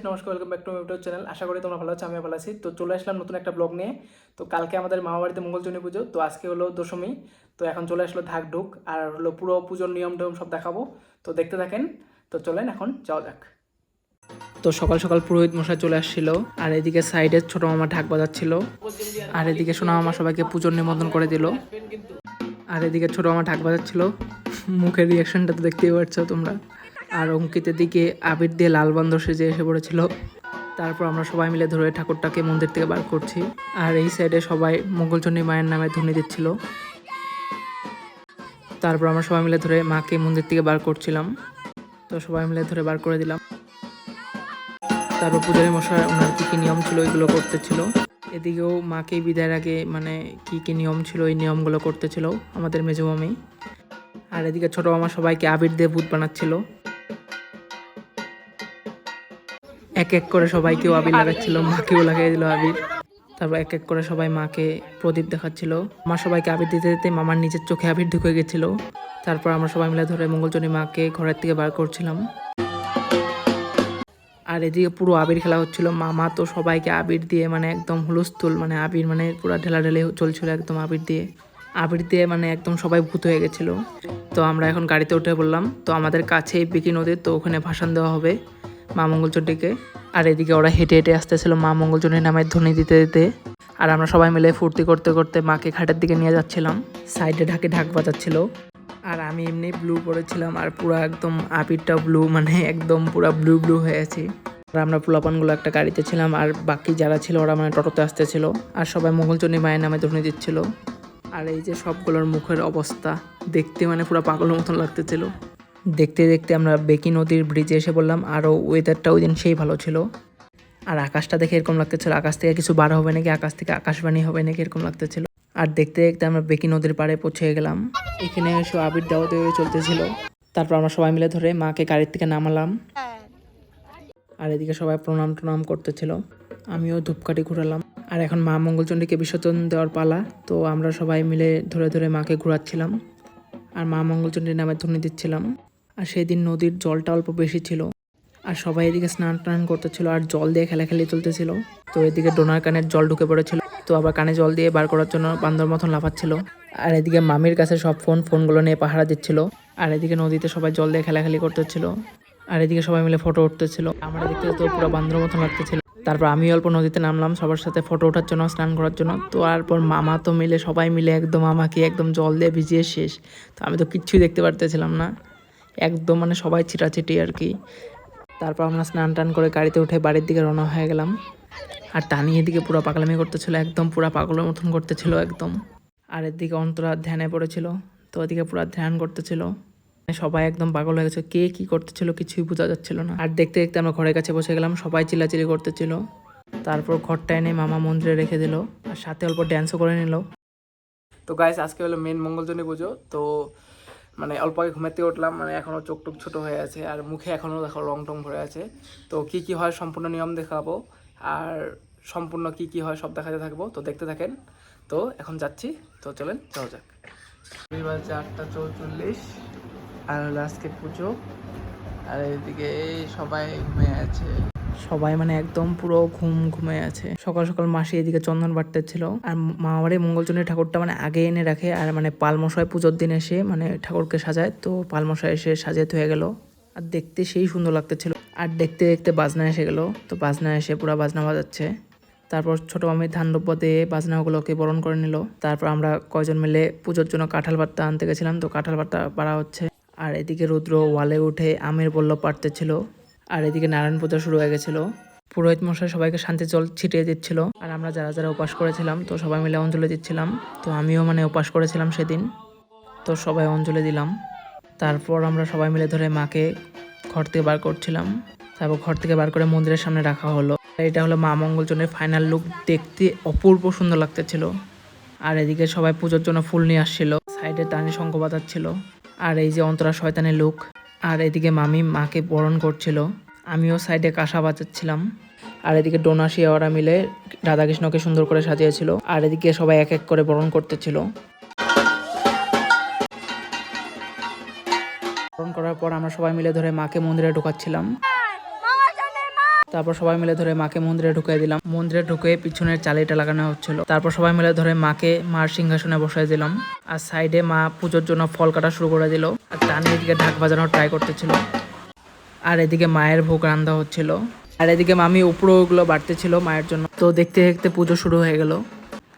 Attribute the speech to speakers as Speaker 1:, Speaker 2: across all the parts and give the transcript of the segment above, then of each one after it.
Speaker 1: Guys নমস্কার welcome back to YouTube channel আশা করি তোমরা ভালো আছো, আমিও ভালো আছি। তো চলে আসলাম নতুন একটা ব্লগ নিয়ে। তো কালকে আমাদের মামা বাড়িতে মঙ্গলচণ্ডী পুজো, তো আজকে হলো দশমী। তো এখন চলে আসলো ঢাক ঢুক আর হলো পুরো পুজোর নিয়ম টিয়ম সব দেখাবো। তো দেখতে থাকেন। তো চলেন এখন যাওয়া যাক। তো সকাল সকাল পুরোহিত মশাই চলে আসছিল, আর এদিকে সাইডে ছোট মামা ঢাক বাজাচ্ছিল, আর এদিকে সোনা মামা সবাইকে পুজোর নিমন্ত্রণ করে দিল। আর এদিকে ছোট মামা ঢাক বাজাচ্ছিল। মুখের রিয়াকশনটা তো দেখতেই পাচ্ছ তোমরা। আর অঙ্কিতের দিকে আবির দিয়ে লাল বান্দর সেজে এসে পড়েছিল। তারপর আমরা সবাই মিলে ধরে ঠাকুরটাকে মন্দির থেকে বার করছি। আর এই সাইডে সবাই মঙ্গলচণ্ডী মায়ের নামে ধ্বনি দিচ্ছিল। তারপর আমরা সবাই মিলে ধরে মাকে মন্দির থেকে বার করছিলাম। তো সবাই মিলে ধরে বার করে দিলাম। তারপর পূজারী মশাই ওনার কী কী নিয়ম ছিল ওইগুলো করতেছিল। এদিকেও মাকে বিদায়ের আগে মানে কী কী নিয়ম ছিল এই নিয়মগুলো করতেছিল আমাদের মেজো মামি। আর এদিকে ছোট মামা সবাইকে আবির দিয়ে ভূত বানাচ্ছিল। এক এক করে সবাইকেও আবির লাগাচ্ছিল, মাকেও লাগাই দিল আবির। তারপর এক এক করে সবাই মাকে প্রদীপ দেখাচ্ছিল। মা সবাইকে আবির দিতে দিতে মামার নিজের চোখে আবির ঢুকে গেছিল। তারপর আমরা সবাই মিলে ধরে মঙ্গলচণ্ডী মাকে ঘরের থেকে বার করছিলাম। আর এদিকে পুরো আবির খেলা হচ্ছিল। মামা তো সবাইকে আবির দিয়ে মানে একদম হুলস্থুল মানে আবির মানে পুরো ঢেলাঢেলি চলছিল একদম আবির দিয়ে। আবির দিয়ে মানে একদম সবাই ভূত হয়ে গেছিল। তো আমরা এখন গাড়িতে উঠে বললাম তো আমাদের কাছেই বিকি নদী, তো ওখানে ভাসান দেওয়া হবে। মা মঙ্গলচণ্ডীকে। আর এদিকে ওরা হেঁটে হেঁটে আসতেছিল মা মঙ্গলচণ্ডীর নামে ধ্বনি দিতে দিতে। আর আমরা সবাই মিলে ফুর্তি করতে করতে মাকে ঘাটের দিকে নিয়ে যাচ্ছিলাম। সাইডে ঢাকে ঢাক বাজাচ্ছিল। আর আমি এমনি ব্লু পরেছিলাম আর পুরো একদম আপিরটা ব্লু মানে একদম পুরো ব্লু ব্লু হয়ে আছি। আর আমরা পোলাপানগুলো একটা গাড়িতে ছিলাম আর বাকি যারা ছিল ওরা মানে টোটোতে আসতেছিল। আর সবাই মঙ্গলচণ্ডী মায়ের নামে ধ্বনি দিচ্ছিল। আর এই যে সবগুলোর মুখের অবস্থা, দেখতে মানে পুরো পাগলের মতন লাগতেছিল। দেখতে দেখতে আমরা বেকি নদীর ব্রিজে এসে বললাম আরও ওয়েদারটা ওই দিন সেই ভালো ছিল। আর আকাশটা দেখে এরকম লাগতেছিল, আকাশ থেকে কিছু বার হবে নাকি, আকাশ থেকে আকাশবাণী হবে নাকি এরকম লাগতেছিল। আর দেখতে দেখতে আমরা বেকি নদীর পাড়ে পৌঁছে গেলাম। এখানে এসে, আবির দেওয়া দেওয়া চলতেছিল। তারপর আমরা সবাই মিলে ধরে মাকে গাড়ির থেকে নামালাম। আর এদিকে সবাই প্রণাম টনাম করতেছিল। আমিও ধূপকাঠি ঘুরালাম। আর এখন মা মঙ্গলচণ্ডীকে বিসর্জন দেওয়ার পালা, তো আমরা সবাই মিলে ধরে ধরে মাকে ঘোরাচ্ছিলাম। আর মা মঙ্গলচণ্ডীর নামে ধ্বনি দিচ্ছিলাম। আর সেই দিন নদীর জলটা অল্প বেশি ছিল। আর সবাই এদিকে স্নান টান করতেছিল আর জল দিয়ে খেলাখেলি চলতেছিল। তো এদিকে ডোনার কানের জল ঢুকে পড়েছিল। তো আবার কানে জল দিয়ে বার করার জন্য বান্দর মতন লাফাচ্ছিল। আর এদিকে মামির কাছে সব ফোন, ফোনগুলো নিয়ে পাহারা দিচ্ছিল। আর এদিকে নদীতে সবাই জল দিয়ে খেলাখেলি করতেছিল। আর এদিকে সবাই মিলে ফটো উঠতেছিল। আমার দেখতে তো পুরো বান্দর মতন লাগতেছিল। তারপর আমি অল্প নদীতে নামলাম সবার সাথে ফটো ওঠার জন্য, স্নান করার জন্য। তো তারপর মামা তো মিলে সবাই মিলে একদম আমাকে একদম জল দিয়ে ভিজিয়ে শেষ। তো আমি তো কিচ্ছুই দেখতে পারতেছিলাম না। একদম মানে সবাই ছিটাছিটি আর কি। তারপর আমরা স্নান টান করে গাড়িতে উঠে বাড়ির দিকে রওনা হয়ে গেলাম। আর টানি এদিকে পুরো পাগলামি করতেছিল, একদম পুরো পাগলের মতন করতেছিল একদম। আর এদিকে অন্তরা ধ্যানে পড়েছিল, তো ওদিকে পুরো ধ্যান করতেছিল। সবাই একদম পাগল হয়ে গেছে, কে কী করতেছিল কিছুই বোঝা যাচ্ছিল না। আর দেখতে দেখতে আমরা ঘরের কাছে বসে গেলাম, সবাই চিল্লাচিল্লি করতেছিল। তারপর ঘরটা এনে মামা মন্দিরে রেখে দিল, আর সাথে অল্প ড্যান্সও করে নিল। তো গাইস আজকে হলো মেন মঙ্গলজনী পুজো, তো মানে অল্প আগে থেকে উঠলাম মানে এখনও চোখ টোক ছোটো হয়ে আছে আর মুখে এখনও দেখো রং টং ভরে আছে। তো কি কি হয় সম্পূর্ণ নিয়ম দেখাবো, আর সম্পূর্ণ কি কি হয় সব দেখাতে থাকব, তো দেখতে থাকেন। তো এখন যাচ্ছি, তো চলেন, যাওয়া যাক। বাজে আটটা চৌচল্লিশ, আর হলো আজকে পুজো। আর এদিকে সবাই ঘুমিয়ে আছে। সবাই মানে একদম পুরো ঘুম ঘুমে আছে। সকাল সকাল মাসি এদিকে চন্দন বাড়তে ছিল। আর মামাবাড়ি মঙ্গলচন্ডী ঠাকুরটা মানে আগে এনে রাখে। আর মানে পালমশাই পুজোর দিন এসে মানে ঠাকুরকে সাজায়। তো পালমশাই এসে সাজাতে হয়ে গেল। আর দেখতে সেই সুন্দর লাগতেছিল। আর দেখতে দেখতে বাজনা এসে গেল। তো বাজনা এসে পুরো বাজনা বাজাচ্ছে। তারপর ছোট মামি ধান দ্রব্য দিয়ে বাজনাগুলোকে বরণ করে নিল। তারপর আমরা কয়জন মিলে পুজোর জন্য কাঁঠাল বার্তা আনতে গেছিলাম। তো কাঁঠাল বার্তা পাড়া হচ্ছে। আর এদিকে রুদ্র ওয়ালে উঠে আমের বল্লভ পাড়তেছিল আর এদিকে নারায়ণ পূজা শুরু হয়ে গেছিল। পুরোহিত মশাই সবাইকে শান্তি জল ছিটিয়ে দিচ্ছিল। আর আমরা যারা যারা উপাস করেছিলাম, তো সবাই মিলে অঞ্জলি দিচ্ছিলাম। তো আমিও মানে উপাস করেছিলাম সেদিন। তো সবাই অঞ্জলি দিলাম। তারপর আমরা সবাই মিলে ধরে মাকে ঘর থেকে বার করছিলাম। তারপর ঘর থেকে বার করে মন্দিরের সামনে রাখা হলো। এটা হলো মা মঙ্গলচন্দ্রের ফাইনাল লুক দেখতে অপূর্ব সুন্দর লাগতেছিল। আর এদিকে সবাই পুজোর জন্য ফুল নিয়ে আসছিল। সাইডে টানি শঙ্খ বাজাচ্ছিল। আর এই যে অন্তরা শয়তানের লুক আর এদিকে মামি মাকে বরণ করছিল। আমিও সাইডে কাঁসা বাজাচ্ছিলাম। আর এদিকে ডোনা শিয়াওয়ারা মিলে রাধাকৃষ্ণকে সুন্দর করে সাজিয়েছিল। আর এদিকে সবাই এক এক করে বরণ করতেছিল। বরণ করার পর আমরা সবাই মিলে ধরে মাকে মন্দিরে ঢোকাচ্ছিলাম। তারপর সবাই মিলে ধরে মাকে মন্দিরে ঢুকিয়ে দিলাম। মন্দিরে ঢুকে পিছনের চালিটা লাগানো হচ্ছিল। তারপর সবাই মিলে ধরে মাকে মার সিংহাসনে বসায় দিলাম। আর সাইডে মা পুজোর জন্য ফল কাটা শুরু করে দিল। আর টানি এদিকে ঢাক বাজানোর ট্রাই করতেছিল। আর এদিকে মায়ের ভোগ রান্না হচ্ছিল। আর এদিকে মামি উপরে ওগুলো বাড়তেছিল মায়ের জন্য। তো দেখতে দেখতে পুজো শুরু হয়ে গেল।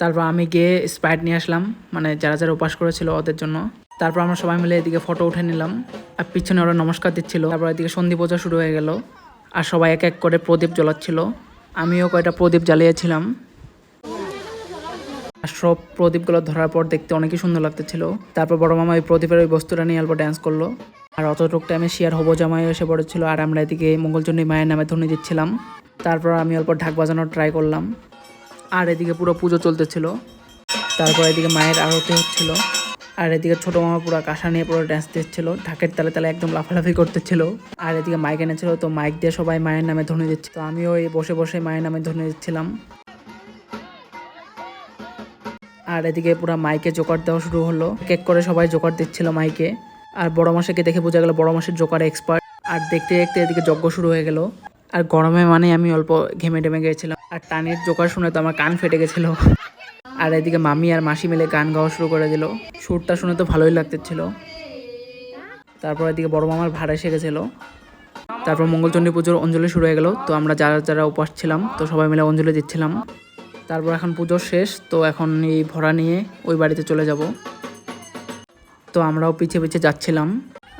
Speaker 1: তারপর আমি গিয়ে স্প্রাইট নিয়ে আসলাম। মানে যারা যারা উপাস করেছিল ওদের জন্য। তারপর আমরা সবাই মিলে এদিকে ফটো উঠে নিলাম। আর পিছনে ওরা নমস্কার দিচ্ছিল। তারপর এদিকে সন্ধি পূজা শুরু হয়ে গেল। আর সবাই এক এক করে প্রদীপ জ্বলাচ্ছিল। আমিও কয়টা প্রদীপ জ্বালিয়েছিলাম। আর সব প্রদীপগুলো ধরার পর দেখতে অনেকই সুন্দর লাগতেছিল। তারপর বড় মামা ওই প্রদীপের ওই বস্তুটা নিয়ে অল্প ড্যান্স করল। আর অতটুক টাইমে শিয়ার হব জামাই এসে পড়েছিল আর আমরা এদিকে মঙ্গলচন্ডী মায়ের নামে ধ্বনি দিচ্ছিলাম। তারপর আমি অল্প ঢাক বাজানোর ট্রাই করলাম। আর এদিকে পুরো পুজো চলতেছিল। তারপর এদিকে মায়ের আরতি হচ্ছিল। আর এদিকে ছোট মামা পুরো কাঁসা নিয়ে পুরো ড্যান্স দিচ্ছিল, ঢাকের তালে তালে একদম লাফালাফি করতেছিল। আর এদিকে মাইক এনেছিল, তো মাইক দিয়ে সবাই মায়ের নামে ধ্বনি দিচ্ছে তো আমিও এই বসে বসে মায়ের নামে ধ্বনি দিচ্ছিলাম। আর এদিকে পুরো মাইকে জোকার দেওয়া শুরু হলো। কেক করে সবাই জোকার দিচ্ছিল মাইকে আর বড় মাসেকে দেখে বোঝা গেল বড় মাসের জোকার এক্সপার্ট আর দেখতে দেখতে এদিকে যজ্ঞ শুরু হয়ে গেল। আর গরমে মানে আমি অল্প ঘেমে টেমে গিয়েছিলাম আর টানের জোকার শুনে তো আমার কান ফেটে গেছিল। আর এদিকে মামি আর মাসি মিলে গান গাওয়া শুরু করে দিল। সুরটা শুনে তো ভালোই লাগতেছিল। তারপর এদিকে বড় মামার ভাড়া এসে গেছিল। তারপর মঙ্গলচণ্ডী পুজোর অঞ্জলি শুরু হয়ে গেল। তো আমরা যারা যারা উপাস ছিলাম, তো সবাই মিলে অঞ্জলি দিচ্ছিলাম। তারপর এখন পুজো শেষ, তো এখন এই ভরা নিয়ে ওই বাড়িতে চলে যাব। তো আমরাও পিছিয়ে পিছিয়ে যাচ্ছিলাম।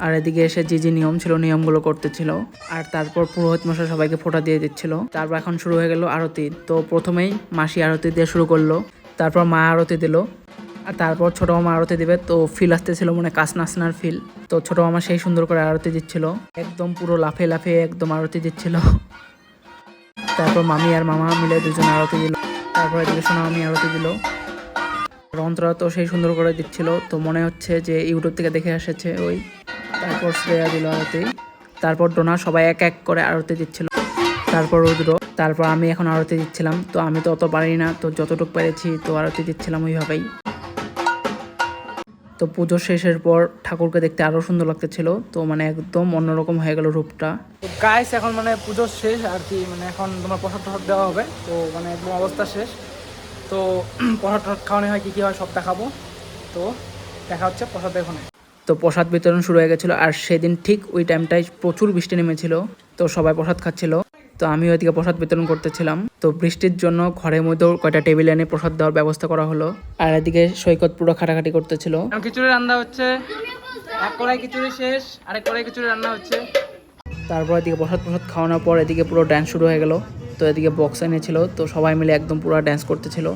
Speaker 1: আর এদিকে এসে যে যে নিয়ম ছিল, নিয়মগুলো করতেছিল। আর তারপর পুরোহিত মশাই সবাইকে ফোঁটা দিয়ে দিচ্ছিল। তারপর এখন শুরু হয়ে গেল আরতি। তো প্রথমেই মাসি আরতি দিয়ে শুরু করল। তারপর মা আরতি দিল। আর তারপর ছোট মামা আরতি দিবে। তো ফিল আসতেছিল মনে কাস নাচনার ফিল তো ছোট মামা সেই সুন্দর করে আরতি দিচ্ছিল। একদম পুরো লাফে লাফে একদম আরতি দিচ্ছিল। তারপর মামি আর মামা মিলে দুজন আরতি দিল। তারপর এদিকে সোনা মামি আরতি দিল। অন্তরা তো সেই সুন্দর করে দিচ্ছিল। তো মনে হচ্ছে যে ইউটিউব থেকে দেখে এসেছে ওই তারপর শ্রেয়া দিল আরতি। তারপর ডোনা সবাই এক এক করে আরতি দিচ্ছিল। তারপর রুদ্র, তারপর আমি এখন আরতি দিচ্ছিলাম। তো আমি তো অত পারি না, তো যতটুকু পেরেছি তো আরতি দিচ্ছিলাম ওইভাবেই। তো পুজো শেষের পর ঠাকুরকে দেখতে আরও সুন্দর লাগতেছিল। তো মানে একদম অন্যরকম হয়ে গেল রূপটা। তো গাইস এখন মানে পুজো শেষ আর কি মানে এখন তোমার প্রসাদ টসাদ দেওয়া হবে। তো মানে একদম অবস্থা শেষ। তো প্রসাদ টসাদ খাওয়ানো হয়, কী কী হয় সব দেখাবো। তো দেখা হচ্ছে প্রসাদ এখানে তো প্রসাদ বিতরণ শুরু হয়ে গেছিল আর সেদিন ঠিক ওই টাইমটায় প্রচুর বৃষ্টি নেমেছিল তো সবাই প্রসাদ খাচ্ছিল। তো আমি ওইদিকে প্রসাদ বিতরণ করতেছিলাম। তো বৃষ্টির জন্য ঘরের মধ্যেও কয়টা টেবিল এনে প্রসাদ দেওয়ার ব্যবস্থা করা হলো। আর এদিকে সৈকত পুরো খাটাখাটি করতেছিল। খিচুড়ি রান্না হচ্ছে। এক কড়াই খিচুড়ি শেষ আরেক কড়াই খিচুড়ি রান্না হচ্ছে। তারপর এদিকে প্রসাদ প্রসাদ খাওয়ানোর পর এদিকে পুরো ড্যান্স শুরু হয়ে গেল। তো এদিকে বক্স এনেছিল তো সবাই মিলে একদম পুরো ড্যান্স করতেছিল।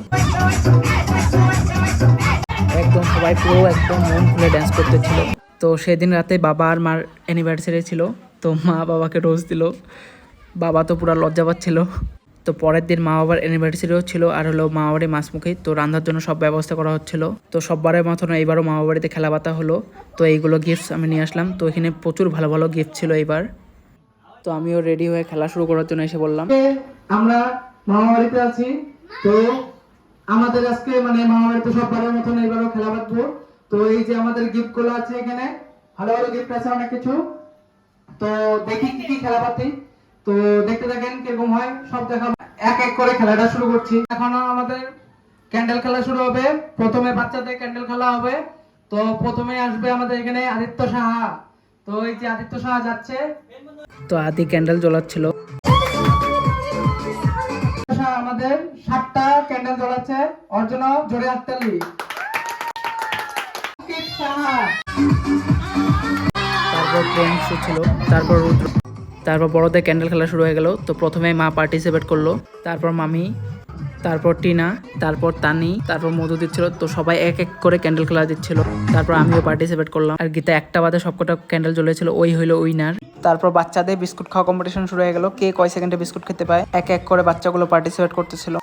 Speaker 1: সবাই পুরো একদম মন খুলে ড্যান্স করতেছিল তো সেদিন রাতে বাবা আর মার অ্যানিভার্সারি ছিল, তো মা বাবাকে রোজ দিল। বাবা তো পুরো লজ্জা পাচ্ছিল। তো পরের দিন মা বাবার অ্যানিভার্সারিও ছিল আর হলো মা বাবারই মাছমুখী তো রান্নার জন্য সব ব্যবস্থা করা হচ্ছিল। তো সববারের মতন এইবারও মা বাবারিতে খেলা পাতা হলো। তো এইগুলো গিফটস আমি নিয়ে আসলাম। তো এখানে প্রচুর ভালো ভালো গিফট ছিল এইবার। তো আমিও রেডি হয়ে খেলা শুরু করার জন্য এসে বললাম।
Speaker 2: আমরা মামা বাড়িতে আছি। তো আমাদের আজকে মানে মামা বাড়িতে সববারের মতন এবারও খেলা বাঁধবো। তো এই যে আমাদের গিফটগুলো আছে এখানে, ভালো ভালো গিফট আছে অনেক কিছু। তো দেখি কি কি খেলা পাতি তো দেখতে থাকেন কীরকম হয়, সব দেখাবো। এক এক করে খেলাটা শুরু করছি। এখনও আমাদের ক্যান্ডেল খেলা শুরু হবে। প্রথমে বাচ্চাদের ক্যান্ডেল খেলা হবে। তো প্রথমে আসবে আমাদের এখানে আদিত্য সাহা। তো এই যে আদিত্য সাহা যাচ্ছে।
Speaker 1: তো আদি ক্যান্ডেল জ্বলাচ্ছিল।
Speaker 2: আমাদের সাতটা ক্যান্ডেল জ্বলাচ্ছে। ওর জোরে হাততালি।
Speaker 1: তারপর প্রেম শো ছিল তারপর রুদ্র তারপর বড়দের ক্যান্ডেল খেলা শুরু হয়ে গেল। তো প্রথমে মা পার্টিসিপেট করল, তারপর মামি তারপর টিনা, তারপর তানি, তারপর মধু দিচ্ছিল। তো সবাই এক এক করে ক্যান্ডেল খেলা দিচ্ছিল। তারপর আমিও পার্টিসিপেট করলাম। আর গীতা একটা বাদে সবকটা ক্যান্ডেল জ্বলেছিল। ওই হইল উইনার তারপর বাচ্চাদের বিস্কুট খাওয়া কম্পিটিশন শুরু হয়ে গেল। কে কয় সেকেন্ডে বিস্কুট খেতে পায়? এক এক করে বাচ্চাগুলো পার্টিসিপেট করতেছিল।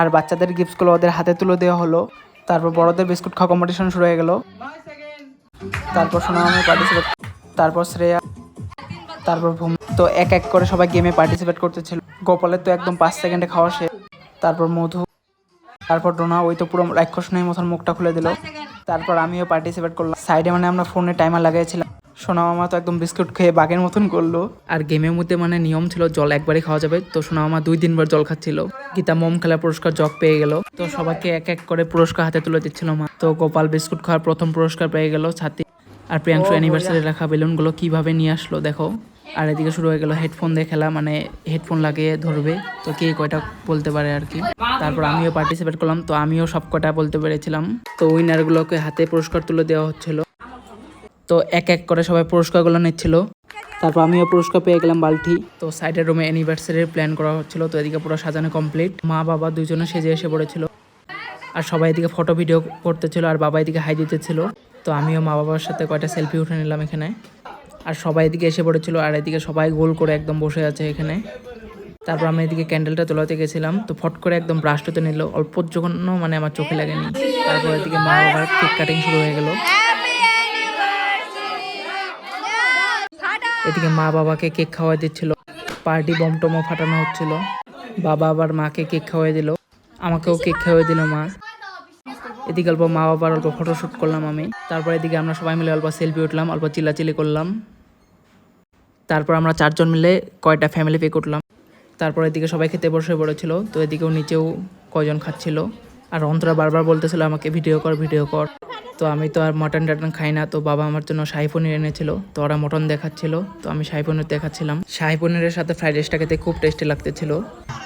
Speaker 1: আর বাচ্চাদের গিফটসগুলো ওদের হাতে তুলে দেওয়া হলো। তারপর বড়দের বিস্কুট খাওয়া কম্পিটিশন শুরু হয়ে গেল। তারপর সোনা আমি পার্টিসিপেট তারপর শ্রেয়া, তারপর ভূম। তো এক এক করে সবাই গেমে পার্টিসিপেট করতেছিল। গোপালের তো একদম পাঁচ সেকেন্ডে খাওয়া শেষ। তারপর মধু তারপর ডোনা ওই তো পুরো রাক্ষসনের মতন মুখটা খুলে দিল। তারপর আমিও পার্টিসিপেট করলাম। সাইডে মানে আমরা ফোনে টাইমার লাগাইছিলাম। সোনা মামা তো একদম বিস্কুট খেয়ে বাঘের মতন করল। আর গেমের মধ্যে মানে নিয়ম ছিল জল একবারই খাওয়া যাবে। তো সোনা মামা দুই তিনবার জল খাচ্ছিল। গীতা মোম খেলা পুরস্কার জগ পেয়ে গেল। তো সবাইকে এক এক করে পুরস্কার হাতে তুলে দিচ্ছিল মা। তো গোপাল বিস্কুট খাওয়ার প্রথম পুরস্কার পেয়ে গেল ছাতি। আর প্রিয়াংশু অ্যানিভার্সারি রাখা বেলুনগুলো কীভাবে নিয়ে আসলো দেখো। আর এদিকে শুরু হয়ে গেল হেডফোন দিয়ে খেলা মানে হেডফোন লাগিয়ে ধরবে। তো কে কয়টা বলতে পারে আর কি। তারপর আমিও পার্টিসিপেট করলাম, তো আমিও সব কটা বলতে পেরেছিলাম। তো উইনারগুলোকে হাতে পুরস্কার তুলে দেওয়া হচ্ছিল। তো এক এক করে সবাই পুরস্কারগুলো নিচ্ছিল। তারপর আমিও পুরস্কার পেয়ে গেলাম বালতি। তো সাইডের রুমে অ্যানিভার্সারির প্ল্যান করা হচ্ছিল, তো এদিকে পুরো সাজানো কমপ্লিট মা, বাবা দুজনে সেজে এসে পড়েছিল। আর সবাই এদিকে ফটো ভিডিও করতেছিল, আর বাবা এদিকে হাই দিতেছিল। তো আমিও মা, বাবার সাথে কয়টা সেলফি উঠে নিলাম এখানে। আর সবাই এদিকে এসে পড়েছিল আর এদিকে সবাই গোল করে একদম বসে আছে এখানে। তারপর আমি এদিকে ক্যান্ডেলটা তোলাতে গেছিলাম, তো ফট করে একদম ব্রাশটাতে নিল অল্পর জন্য মানে আমার চোখে লাগেনি। তারপর এদিকে মা বাবার কেক কাটিং শুরু হয়ে গেল। এদিকে মা বাবাকে কেক খাওয়াই দিচ্ছিল পার্টি বম টমও ফাটানো হচ্ছিল। বাবা আবার মাকে কেক খাওয়াই দিল, আমাকেও কেক খাওয়াই দিল মা। এদিকে অল্প মা বাবার অল্প ফটোশ্যুট করলাম আমি। তারপর এদিকে আমরা সবাই মিলে অল্প সেলফি উঠলাম, অল্প চিল্লাচিল্লি করলাম। তারপর আমরা চারজন মিলে কয়টা ফ্যামিলি পিক উঠলাম। তারপর এদিকে সবাই খেতে বসে পড়েছিল, তো এদিকেও নিচেও কয়জন খাচ্ছিল। আর অন্তরা বারবার বলতেছিল আমাকে, ভিডিও কর ভিডিও কর। তো আমি তো আর মটন টাটন খাই না, তো বাবা আমার জন্য শাহি পনির এনেছিল, তো ওরা মটন দেখাচ্ছিল, তো আমি শাহি পনির দেখাচ্ছিলাম। শাহি পনিরের সাথে ফ্রাইড রাইসটা খেতে খুব টেস্টি লাগতেছিল।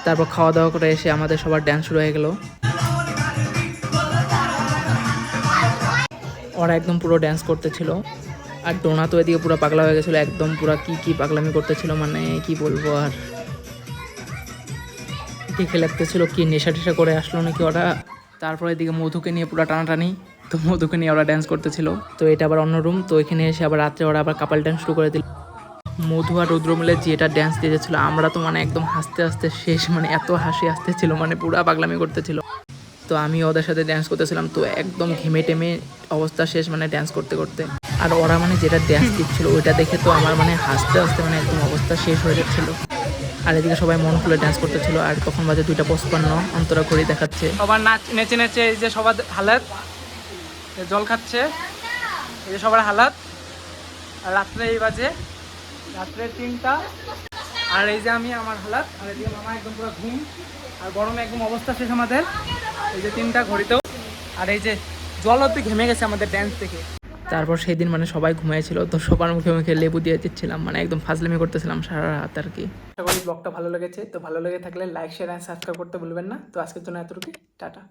Speaker 1: তারপর খাওয়া দাওয়া করে এসে আমাদের সবার ড্যান্স শুরু হয়ে গেল। ওরা একদম পুরো ড্যান্স করতেছিল। আর ডোনা তো এদিকে পুরো পাগলা হয়ে গেছিল, একদম পুরো কি কি পাগলামি করতেছিল মানে কি বলব আর? দেখে লাগতেছিল, কি নেশা টেশা করে আসলো নাকি ওরা? তারপরে এদিকে মধুকে নিয়ে পুরো টানাটানি, তো মধুকে নিয়ে ওরা ড্যান্স করতেছিল। তো এটা আবার অন্য রুম তো এখানে এসে আবার রাত্রে ওরা আবার কাপাল ড্যান্স শুরু করে দিল। মধু আর রুদ্র মিলে যেটা ড্যান্স দিয়েছিল আমরা তো মানে একদম হাসতে হাসতে শেষ মানে এত হাসি আসতেছিল মানে পুরা পাগলামি করতেছিল। তো আমি ওদের সাথে ড্যান্স করতেছিলাম, তো একদম ঘেমে টেমে অবস্থা শেষ মানে ড্যান্স করতে করতে। আর ওরা মানে যেটা ড্যান্স দিচ্ছিল, ওইটা দেখে তো আমার মানে হাসতে হাসতে মানে একদম অবস্থা শেষ হয়ে যাচ্ছিল। আর এদিকে সবাই মন খুলে ড্যান্স করতেছিল, আর তখন বাজে দুইটা পঁচপান্ন, অন্তরা ঘড়ি দেখাচ্ছে।
Speaker 3: সবার নাচ, নেচে নেচে এই যে সবার হালাত জল খাচ্ছে, এই যে সবার হালাত। আর রাত্রে এই বাজে, রাত্রে তিনটা আর এই যে আমি আমার হালাত, আর এদিকে মামা একদম পুরো ঘুম, আর গরমে একদম অবস্থা শেষ আমাদের। এই যে তিনটা ঘড়িতেও। আর এই যে জল অব্দি ঘেমে গেছে আমাদের ড্যান্স থেকে
Speaker 1: তারপর সেই দিন মানে সবাই ঘুমিয়েছিল তো সবার মুখে মুখে লেবু দিয়ে দিচ্ছিলাম মানে একদম ফাজলামি করতেছিলাম সারা রাত আর কি।
Speaker 3: আশা ব্লগটা ভালো লেগেছে, তো ভালো লেগে থাকলে লাইক শেয়ার অ্যান্ড সাবস্ক্রাইব করতে ভুলবেন না। তো আজকের জন্য এতটুকু টাটা।